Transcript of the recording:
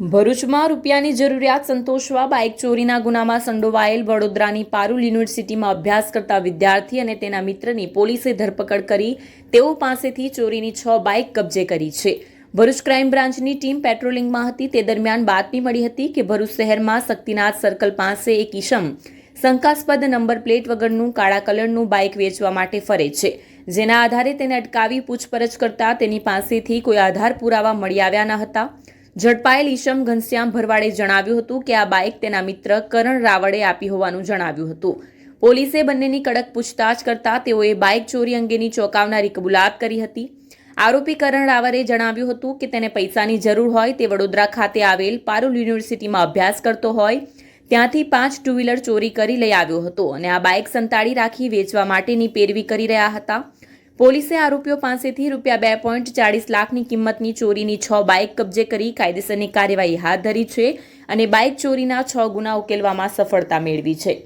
ભરૂચમાં રૂપિયાની જરૂરિયાત સંતોષવા, બાઇક ચોરીના ગુનામાં સંડોવાયેલ વડોદરાની પારુલ યુનિવર્સિટીમાં અભ્યાસ કરતા વિદ્યાર્થી અને તેના મિત્રની પોલીસે ધરપકડ કરી. તેઓ પાસેથી ચોરીની છ બાઇક કબજે કરી છે. ભરૂચ ક્રાઇમ બ્રાન્ચની ટીમ પેટ્રોલિંગમાં હતી. તે દરમિયાન બાતમી મળી હતી કે ભરૂચ શહેરમાં શક્તિનાથ સર્કલ પાસે એક ઈસમ શંકાસ્પદ નંબર પ્લેટ વગરનું કાળા કલરનું બાઇક વેચવા માટે ફરે છે. જેના આધારે તેને અટકાવી પૂછપરછ કરતા તેની પાસેથી કોઈ આધાર પુરાવા મળી આવ્યા ન હતા. ઝડપાયેલ ઈશમ ઘનશ્યામ ભરવાડે જણાવ્યું હતું કે આ બાઇક તેના મિત્ર કરણ રાવળે આપી હોવાનું જણાવ્યું હતું. પોલીસે બંનેની કડક પૂછતાછ કરતા તેઓએ બાઇક ચોરી અંગેની ચોંકાવનારી કબૂલાત કરી હતી. આરોપી કરણ રાવરે જણાવ્યું હતું કે તેને પૈસાની જરૂર હોય તે વડોદરા ખાતે આવેલ પારુલ યુનિવર્સિટીમાં અભ્યાસ કરતો હોય, ત્યાંથી પાંચ ટુ વ્હીલર ચોરી કરી લઈ આવ્યો હતો અને આ બાઇક સંતાડી રાખી વેચવા માટેની પેરવી કરી રહ્યા હતા. પોલીસે આરોપીઓ પાસેથી રૂપિયા બે પોઈન્ટ ચાળીસ લાખની કિંમતની ચોરીની છ બાઇક કબજે કરી કાયદેસરની કાર્યવાહી હાથ ધરી છે અને બાઇક ચોરીના છ ગુના ઉકેલવામાં સફળતા મેળવી છે.